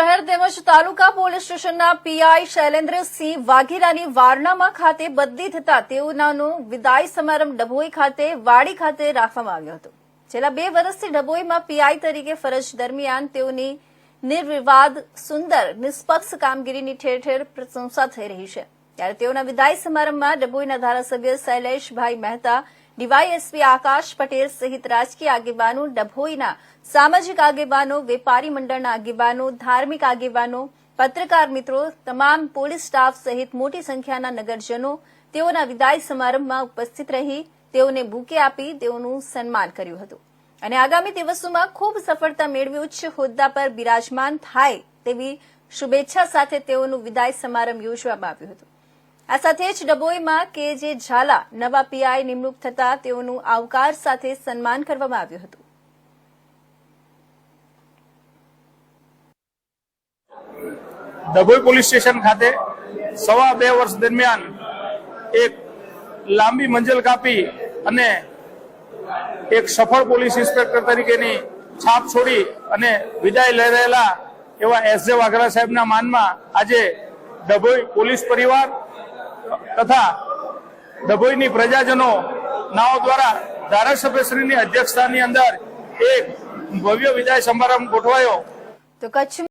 શહેર તેમજ તાલુકા પોલીસ સ્ટેશનના પીઆઈ શૈલેન્દ્રસિંહ વાઘેલાની વારનામાં ખાતે બદલી થતા તેઓનાનો વિદાય સમારંભ ડભોઈ ખાતે વાડી ખાતે રાખવામાં આવ્યો હતો. છેલ્લા બે વર્ષથી ડભોઈમાં પીઆઈ તરીકે ફરજ દરમિયાન તેઓની નિર્વિવાદ, સુંદર, નિષ્પક્ષ કામગીરીની ઠેર ઠેર પ્રશંસા થઈ રહી છે. ત્યારે તેઓના વિદાય સમારંભમાં ડભોઈના ધારાસભ્ય શૈલેષભાઈ મહેતા ડીવાયએસપી આકાશ પટેલ સહિત રાજકીય આગેવાનો, ડભોઈના સામાજિક આગેવાનો, વેપારી મંડળના આગેવાનો, ધાર્મિક આગેવાનો, પત્રકાર મિત્રો, તમામ પોલીસ સ્ટાફ સહિત મોટી સંખ્યાના નગરજનો તેઓના વિદાય સમારંભમાં ઉપસ્થિત રહી તેઓને બુકે આપી તેઓનું સન્માન કર્યું હતું. અને આગામી દિવસોમાં ખૂબ સફળતા મેળવી ઉચ્ચ હોદ્દા પર બિરાજમાન થાય તેવી શુભેચ્છા સાથે તેઓનું વિદાય સમારંભ યોજવામાં આવ્યું હતું. આ સાથે જ ડભોઈમાં કે જે ઝાલા નવા પીઆઈ નિમણૂક થતા તેઓનું આવકાર સાથે સન્માન કરવામાં આવ્યું હતું. ડભોઈ પોલીસ સ્ટેશન ખાતે સવા બે વર્ષ દરમિયાન એક લાંબી મંજિલ કાપી અને એક સફળ પોલીસ ઇન્સ્પેક્ટર તરીકેની છાપ છોડી અને વિદાય લઈ રહેલા એવા એસ જે વાઘરા સાહેબના માનમાં આજે ડભોઈ પોલીસ પરિવાર તથા ડભોઈની પ્રજાજનો નાઓ દ્વારા ધારાસભ્યશ્રીની અધ્યક્ષતાની અંદર એક ભવ્ય વિદાય સમારંભ ગોઠવાયો. તો કચ્છ